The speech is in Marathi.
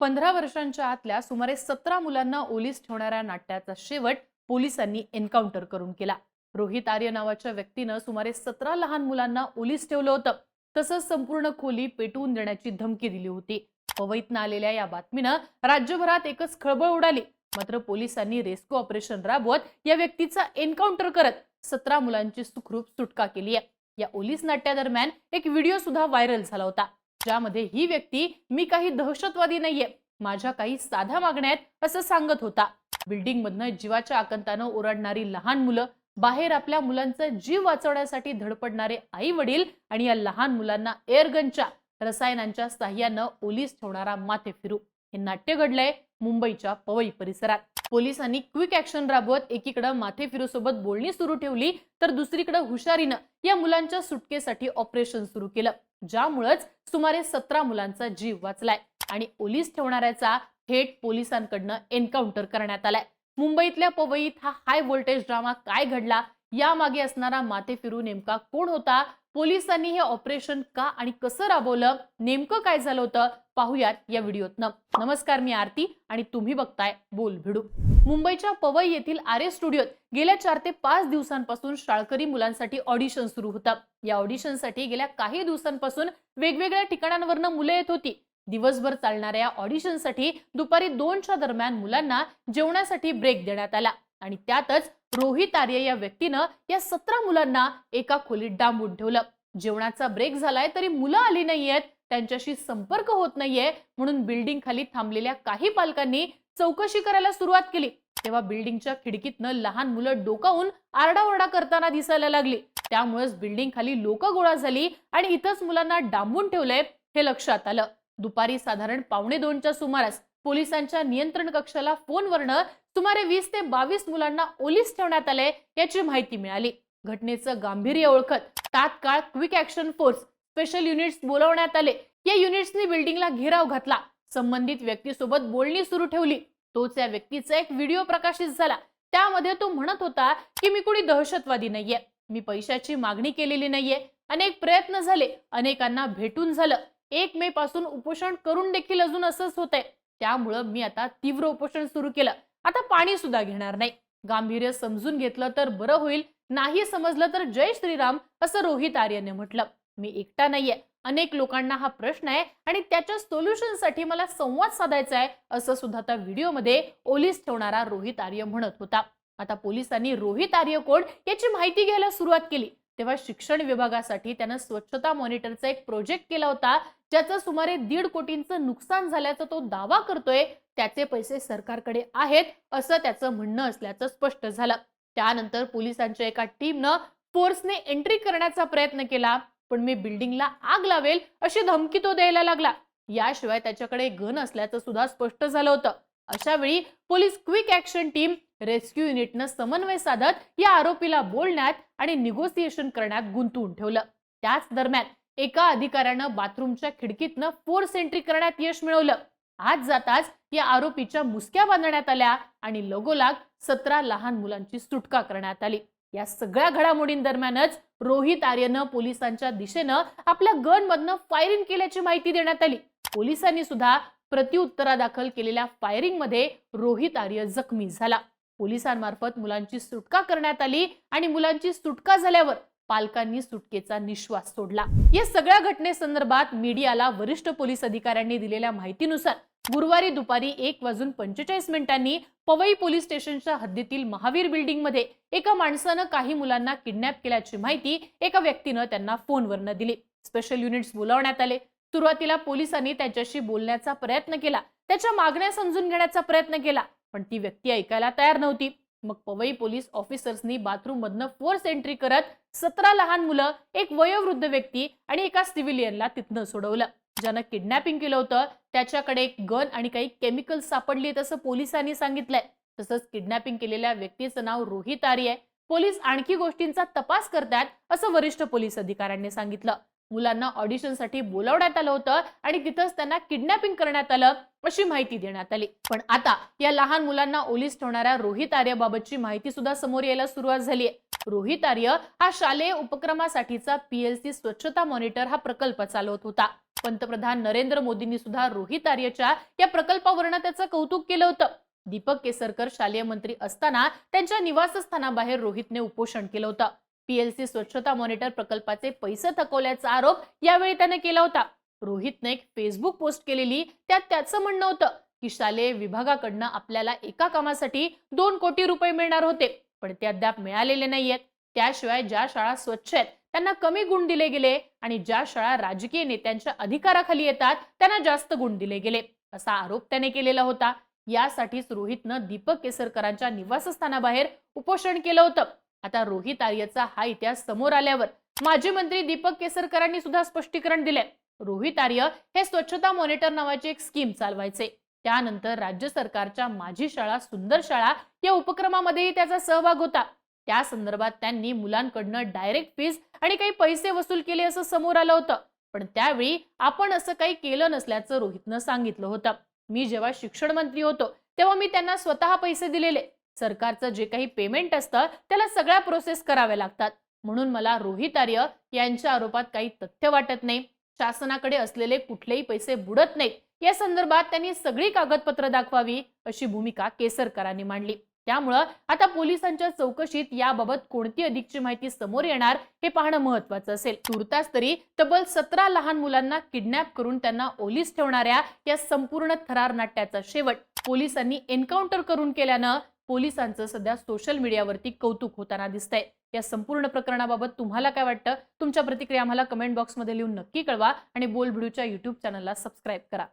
पंधरा वर्षांच्या आतल्या सुमारे सतरा मुलांना ओलीस ठेवणाऱ्या नाट्याचा शेवट पोलिसांनी एन्काउंटर करून केला. रोहित आर्य नावाच्या व्यक्तीनं सुमारे सतरा लहान मुलांना ओलीस ठेवलं होतं. तसंच संपूर्ण खोली पेटवून देण्याची धमकी दिली होती. पवईतनं आलेल्या या बातमीनं राज्यभरात एकच खळबळ उडाली. मात्र पोलिसांनी रेस्क्यू ऑपरेशन राबवत या व्यक्तीचा एन्काउंटर करत सतरा मुलांची सुखरूप सुटका केली आहे. या ओलीस नाट्यादरम्यान एक व्हिडिओ सुद्धा व्हायरल झाला होता. ज्यामध्ये ही व्यक्ती मी काही दहशतवादी नाहीये. माझ्या काही साध्या मागण्या आहेत असं सांगत होता. बिल्डिंग मधनं जीवाच्या आकंतानं ओरडणारी लहान मुलं बाहेर आपल्या मुलांचा जीव वाचवण्यासाठी धडपडणारे आई वडील आणि या लहान मुलांना एअरगनच्या रसायनांच्या साह्यानं ओलीस ठेवणारा माथे फिरू हे नाट्य घडलंय मुंबईच्या पवई परिसरात. पोलिसांनी क्विक ऍक्शन राबवत एकीकडे माथे फिरू सोबत बोलणी सुरू ठेवली तर दुसरीकडे हुशारीनं या मुलांच्या सुटकेसाठी ऑपरेशन सुरू केलं. ज्यामुळेच सुमारे सतरा मुलांचा जीव वाचलाय आणि ओलीस ठेवणाऱ्याचा थेट पोलिसांकडनं एन्काउंटर करण्यात आलाय. मुंबईतल्या पवईत हा हाय व्होल्टेज ड्रामा काय घडला? यामागे असणारा माथे फिरू नेमका कोण होता? पोलिसांनी हे ऑपरेशन का आणि कसं राबवलं नेमकं काय झालं होतं पाहूयात या व्हिडिओतनं. नमस्कार मी आरती आणि तुम्ही बघताय बोल भिडू. मुंबईच्या पवई येथील आरे स्टुडिओत गेल्या चार ते पाच दिवसांपासून शाळकरी मुलांसाठी ऑडिशन सुरू होतं. या ऑडिशनसाठी गेल्या काही दिवसांपासून वेगवेगळ्या ठिकाणांवरनं मुलं येत होती. दिवसभर चालणाऱ्या या ऑडिशनसाठी दुपारी दोनच्या दरम्यान मुलांना जेवणासाठी ब्रेक देण्यात आला आणि त्यातच रोहित आर्य या व्यक्तीनं या सतरा मुलांना एका खोलीत डांबून ठेवलं. जेवणाचा ब्रेक झालाय तरी मुलं आली नाहीयेत. त्यांच्याशी संपर्क होत नाहीये. म्हणून बिल्डिंग खाली थांबलेल्या काही पालकांनी चौकशी करायला सुरुवात केली. तेव्हा बिल्डिंगच्या खिडकीतनं लहान मुलं डोकावून आरडाओरडा करताना दिसायला लागली. त्यामुळेच बिल्डिंग खाली लोक गोळा झाली आणि इथंच मुलांना डांबून ठेवलंय हे लक्षात आलं. दुपारी साधारण पावणे दोनच्या सुमारास पोलिसांच्या नियंत्रण कक्षाला फोनवरनं सुमारे वीस ते बावीस मुलांना ओलीस ठेवण्यात आले याची माहिती मिळाली. घटनेचं गांभीर्य ओळखत तात्काळ quick action force special units बोलवण्यात आले. या युनिट्सनी बिल्डिंगला घेराव घातला. संबंधित व्यक्तीसोबत बोलणी सुरू ठेवली. तोच या व्यक्तीचा एक व्हिडिओ प्रकाशित झाला. त्यामध्ये तो म्हणत होता की मी कुणी दहशतवादी नाहीये. मी पैशाची मागणी केलेली नाहीये. अनेक प्रयत्न झाले. अनेकांना भेटून झालं. एक मे पासून उपोषण करून देखील अजून असंच होतंय. त्यामुळं मी आता तीव्र उपोषण सुरू केलं. आता पाणी सुद्धा घेणार नाही. गांभीर्य समजून घेतलं तर बरं होईल. नाही समजलं तर जय श्रीराम असं रोहित आर्यने म्हटलं. मी एकटा नाहीये. अनेक लोकांना हा प्रश्न आहे आणि त्याच्या सोल्युशनसाठी मला संवाद साधायचा आहे असं सुद्धा त्या व्हिडिओमध्ये ओलीस ठेवणारा रोहित आर्य म्हणत होता. आता पोलिसांनी रोहित आर्य कोण याची माहिती घ्यायला सुरुवात केली. तेव्हा शिक्षण विभागासाठी त्यानं स्वच्छता मॉनिटरचा एक प्रोजेक्ट केला होता. ज्याचं सुमारे दीड कोटींचं नुकसान झाल्याचा तो दावा करतोय त्याचे पैसे सरकारकडे आहेत असं त्याचं म्हणणं असल्याचं स्पष्ट झालं. त्यानंतर पोलिसांच्या एका टीमनं फोर्सने एंट्री करण्याचा प्रयत्न केला पण मी बिल्डिंगला आग लावेल अशी धमकी तो द्यायला लागला. याशिवाय त्याच्याकडे गन असल्याचं सुद्धा स्पष्ट झालं होतं. अशा वेळी police quick action team rescue युनिटनं समन्वय साधत या आरोपीला बोलण्यात आणि निगोसिएशन करण्यात गुंतवून ठेवलं. त्याच दरम्यान एका अधिकाऱ्यानं बाथरूमच्या खिडकीतनं फोर्स एंट्री करण्यात यश मिळवलं. आज जाताच या आरोपीच्या मुसक्या बांधण्यात आल्या आणि लगोलाग सतरा लहान मुलांची सुटका करण्यात आली. या सगळ्या घडामोडींदरम्यानच रोहित आर्यनं पोलिसांच्या दिशेनं आपल्या गनमधनं फायरिंग केल्याची माहिती देण्यात आली. पोलिसांनी सुद्धा प्रत्युत्तरादाखल केलेल्या फायरिंगमध्ये रोहित आर्य जखमी झाला. पोलिसांमार्फत मुलांची सुटका करण्यात आली आणि मुलांची सुटका झाल्यावर पालकांनी सुटकेचा निश्वास सोडला. या सगळ्या घटनेसंदर्भात मीडियाला वरिष्ठ पोलीस अधिकाऱ्यांनी दिलेल्या माहितीनुसार गुरुवारी दुपारी एक वाजून पंचेचाळीस मिनिटांनी पवई पोलीस स्टेशनच्या हद्दीतील महावीर बिल्डिंगमध्ये एका माणसानं काही मुलांना किडनॅप केल्याची माहिती एका व्यक्तीनं त्यांना फोनवरनं दिली. स्पेशल युनिट्स बोलावण्यात आले. सुरुवातीला पोलिसांनी त्याच्याशी बोलण्याचा प्रयत्न केला. त्याच्या मागण्या समजून घेण्याचा प्रयत्न केला पण ती व्यक्ती ऐकायला तयार नव्हती. मग पवई पोलीस ऑफिसर्सनी बाथरूम मधनं फोर्स एंट्री करत सतरा लहान मुलं एक वयोवृद्ध व्यक्ती आणि एका सिव्हिलियनला तिथनं सोडवलं. ज्यानं किडनॅपिंग केलं होतं त्याच्याकडे एक गन आणि काही केमिकल सापडली असं पोलिसांनी सांगितलंय. तसंच किडनॅपिंग केलेल्या व्यक्तीचं नाव रोहित आर्य आहे. पोलीस आणखी गोष्टींचा तपास करतात असं वरिष्ठ पोलीस अधिकाऱ्यांनी सांगितलं. मुलांना ऑडिशनसाठी बोलावण्यात आलं होतं आणि तिथंच त्यांना किडनॅपिंग करण्यात आलं अशी माहिती देण्यात आली. पण आता या लहान मुलांना ओलीस ठेवणाऱ्या रोहित आर्याबाबतची माहिती सुद्धा समोर यायला सुरुवात झाली आहे. रोहित आर्य हा शालेय उपक्रमासाठीचा पीएलसी स्वच्छता मॉनिटर हा प्रकल्प चालवत होता. पंतप्रधान नरेंद्र मोदींनी सुद्धा रोहित आर्यच्या या प्रकल्पावरनं त्याचं कौतुक केलं होतं. दीपक केसरकर शालेय मंत्री असताना त्यांच्या निवासस्थानाबाहेर रोहितने उपोषण केलं होतं. पीएलसी स्वच्छता मॉनिटर प्रकल्पाचे पैसे थकवल्याचा आरोप यावेळी त्याने केला होता. रोहितने एक फेसबुक पोस्ट केलेली त्यात त्याचं म्हणणं होतं की शालेय विभागाकडनं आपल्याला एका कामासाठी दोन कोटी रुपये मिळणार होते पण ते अद्याप मिळालेले नाहीयेत. त्याशिवाय ज्या शाळा स्वच्छ आहेत त्यांना कमी गुण दिले गेले आणि ज्या शाळा राजकीय नेत्यांच्या अधिकाराखाली येतात त्यांना जास्त गुण दिले गेले असा आरोप त्याने केलेला होता. यासाठीच रोहितनं दीपक केसरकरांच्या निवासस्थानाबाहेर उपोषण केलं होतं. आता रोहित आर्यचा हा इतिहास समोर आल्यावर माजी मंत्री दीपक केसरकरांनी सुद्धा स्पष्टीकरण दिले रोहित आर्य हे स्वच्छता मॉनिटर नावाची एक स्कीम चालवायचे. त्यानंतर राज्य सरकारच्या माझी शाळा सुंदर शाळा या उपक्रमामध्येही त्याचा सहभाग होता. त्या संदर्भात त्यांनी मुलांकडनं डायरेक्ट फीज आणि काही पैसे वसूल केले असं समोर आलं होतं. पण त्यावेळी आपण असं काही केलं नसल्याचं रोहितनं सांगितलं होतं. मी जेव्हा शिक्षण मंत्री होतो तेव्हा मी त्यांना स्वतः पैसे दिलेले. सरकारचं जे काही पेमेंट असतं त्याला सगळ्या प्रोसेस कराव्या लागतात. म्हणून मला रोहित आर्य यांच्या आरोपात काही तथ्य वाटत नाही. शासनाकडे असलेले कुठलेही पैसे बुडत नाहीत. या संदर्भात त्यांनी सगळी कागदपत्र दाखवावी अशी भूमिका केसरकरांनी मांडली. त्यामुळं आता पोलिसांच्या चौकशीत याबाबत कोणती अधिकची माहिती समोर येणार हे पाहणं महत्वाचं असेल. तुर्तास तरी तब्बल सतरा लहान मुलांना किडनॅप करून त्यांना ओलीस ठेवणाऱ्या या संपूर्ण थरार नाट्याचा शेवट पोलिसांनी एन्काउंटर करून केल्यानं पोलिसांचं सध्या सोशल मीडियावरती कौतुक होताना दिसतंय. या संपूर्ण प्रकरणाबाबत तुम्हाला काय वाटतं? तुमच्या प्रतिक्रिया आम्हाला कमेंट बॉक्समध्ये लिहून नक्की कळवा आणि बोल भिडूच्या युट्यूब चॅनलला सबस्क्राईब करा.